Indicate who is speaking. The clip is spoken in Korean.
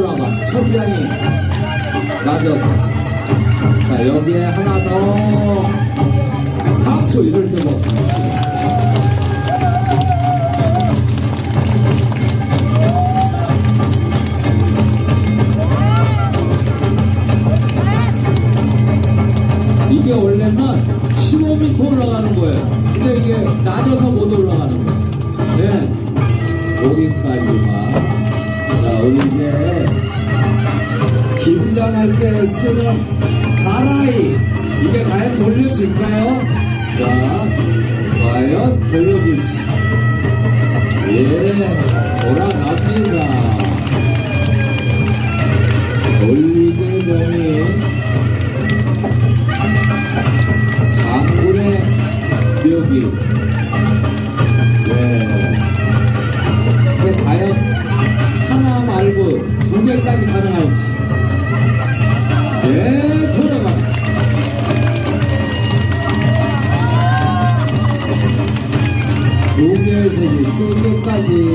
Speaker 1: 올라가 천장이 낮아서 자 여기에 하나 더 박수 이럴 때뭐 이게 원래는 15m 올라가는 거예요. 근데 이게 낮아서 못 올라가는 거예요. 네. 여기까지만. 자, 우리 이제 김장할 때 쓰는 가라이. 이게 과연 돌려질까요? 자, 과연 돌려질지. 예, 돌아갑니다. 돌리게 보니 장군의 묘기. 네. 200까지 가능할지. 예 돌아갑니다 두 개에서 3개까지.